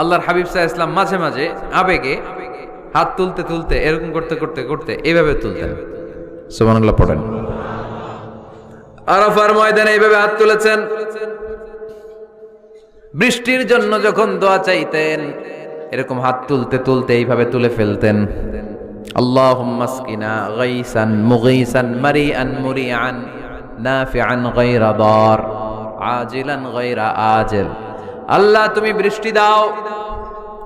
আল্লাহর হাবিব সাহা ইসলাম মাঝে মাঝে আবেগে হাত তুলতে তুলতে এরকম করতে করতে করতে এইভাবে তুলতেন। সুবহানাল্লাহ পড়েন। আরাফার ময়দানে এইভাবে হাত তুলেছেন। বৃষ্টির জন্য যখন দোয়া চাইতেন এরকম হাত তুলতে তুলতে এইভাবে তুলে ফেলতেন। আল্লাহুম্মাসকিনা গাইসান মুগাইসান মারিআন মুরিআন নাফিআন গায়রা দার আজিলান গায়রা আজেল। আল্লাহ, তুমি বৃষ্টি দাও।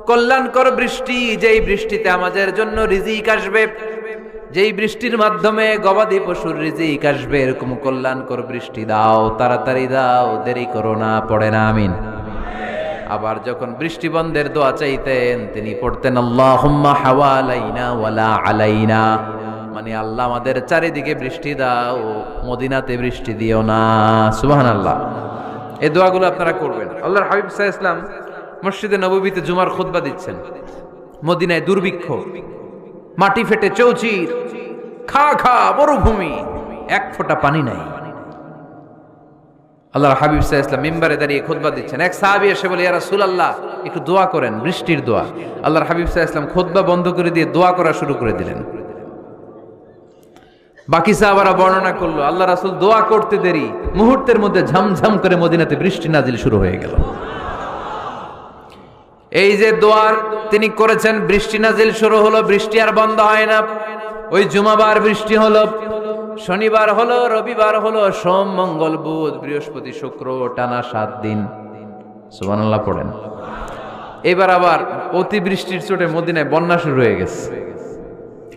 কল্যাণকর বৃষ্টি, যেই বৃষ্টিতে আমাদের জন্য রিজিক আসবে, যেই বৃষ্টির মাধ্যমে গবাদি পশুর রিজিক আসবে, এরকম কল্যাণকর বৃষ্টি দাও, তাড়াতাড়ি দাও, দেরি করো না, পড়ে না, আমিন। আবার যখন বৃষ্টি বন্ধের দোয়া চাইতেন, তিনি পড়তেন, আল্লাহুম্মা হাওয়ালাইনা ওয়ালা আলাইনা। মানে আল্লাহ আমাদের চারিদিকে বৃষ্টি দাও, মদিনাতে বৃষ্টি দিও না, সুবহানাল্লাহ। এই দোয়াগুলো আপনারা করবেন। আল্লাহর হাবিব সাল্লাল্লাহু ইসলাম মসজিদে নববীতে জুমার খুতবা দিচ্ছেন। মদিনায় দুর্ভিক্ষ, মাটি ফেটে চৌচির, খা খা, মরুভূমি, এক ফোঁটা পানি নাই। আল্লাহর হাবিব সাহা ইসলাম মিম্বারে দাঁড়িয়ে খুতবা দিচ্ছেন। এক সাহাবি এসে বলে, ইয়া রাসূলুল্লাহ, একটু দোয়া করেন, বৃষ্টির দোয়া। আল্লাহর হাবিব সাহা ইসলাম খুতবা বন্ধ করে দিয়ে দোয়া করা শুরু করে দিলেন। বাকি সাহাবারা বর্ণনা করল, আল্লাহ রাসূল দোয়া করতে দেরি। মুহূর্তের মধ্যে ঝমঝম করে মদিনাতে বৃষ্টি নাজিল শুরু হয়ে গেল। এই যে দোয়ার তিনি করেছেন, বৃষ্টি নাজিল শুরু হলো, বৃষ্টি আর বন্ধ হয় না। ওই জুমাবার বৃষ্টি হলো, শনিবার হলো, রবিবার হলো, সোম, মঙ্গল, বুধ, বৃহস্পতি, শুক্র, টানা সাত দিন। সুবহানাল্লাহ পড়েন। এবার আবার অতিবৃষ্টির চোটে মদিনায় বন্যা শুরু হয়ে গেছে।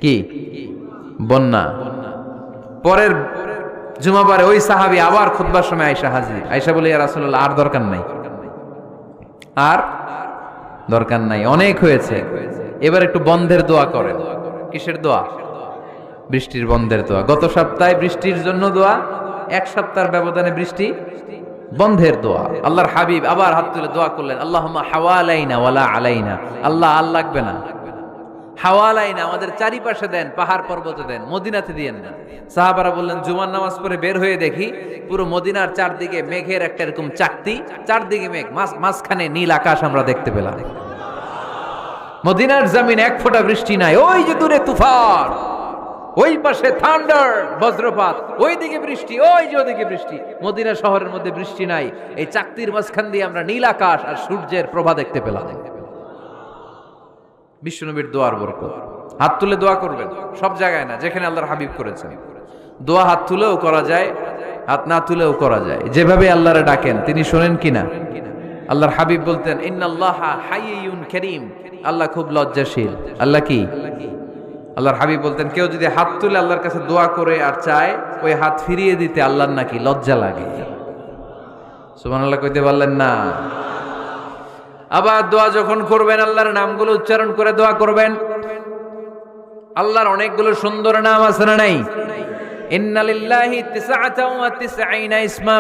কি? বন্যা। পরের জুমাবারে ওই সাহাবি আবার খুতবার সময় আয়সা হাজির। আয়সা বলে রাসূলুল্লাহ, আর দরকার নাই। আর দরকার নাই। অনেক হয়েছে। এবার একটু বন্ধের দোয়া করেন। কিসের দোয়া? বৃষ্টির বন্ধের দোয়া। গত সপ্তাহে বৃষ্টির জন্য দোয়া, এক সপ্তাহের ব্যবধানে বৃষ্টি, বন্ধের দোয়া। আল্লাহর হাবিব আবার হাত তুলে দোয়া করলেন আল্লাহ হাওয়া আলাইনা ওয়ালা আলাইনা। আল্লাহ, আর লাগবে না। হাওয়া আলাইনা আমাদের চারিপাশে দেন, পাহাড় পর্বতে দেন, মদিনাতে দিয়েন না সাহাবারা বললেন, জুমার নামাজ পরে বের হয়ে দেখি পুরো মদিনার চারদিকে মেঘের একটা এরকম চাকতি, চারদিকে মেঘ, মাঝ- মাঝখানে নীল আকাশ আমরা দেখতে পেলাম। মদিনার জমিন এক ফোঁটা বৃষ্টি নাই, ওই যে দূরে তুফান, ওই পাশে থান্ডার, বজ্রপাত ওই দিকে বৃষ্টি, ওই যে ওদিকে বৃষ্টি। মদিনা শহরের মধ্যে বৃষ্টি নাই, এই চাকতির মাঝখান দিয়ে আমরা নীল আকাশ আর সূর্যের প্রভা দেখতে পেলাম। বিশ্বনবীর দোয়ার বরকত। হাত তুলে দোয়া করবেন, সব জায়গায় না, যেখানে আল্লাহর হাবিব করেছেন। দোয়া হাত তুলেও করা যায়, হাত না তুলেও করা যায়। যেভাবে আল্লাহরে ডাকেন, তিনি শোনেন কিনা? আল্লাহর হাবিব বলতেন করিম। আল্লাহ খুব লজ্জাশীল। আল্লাহ কি? আল্লাহর হাবিব বলতেন, কেউ যদি হাত তুলে আল্লাহর কাছে দোয়া করে আর চায়, ওই হাত ফিরিয়ে দিতে আল্লাহর নাকি লজ্জা লাগে। সুবহানাল্লাহ কইতে পারলেন না। আবার দোয়া যখন করবেন, আল্লাহর নামগুলো উচ্চারণ করে দোয়া করবেন। আল্লাহর অনেকগুলো সুন্দর নাম আছে না নাই? ইন্নালিল্লাহি তিসআতাও ওয়া তিসঈনা ইসমা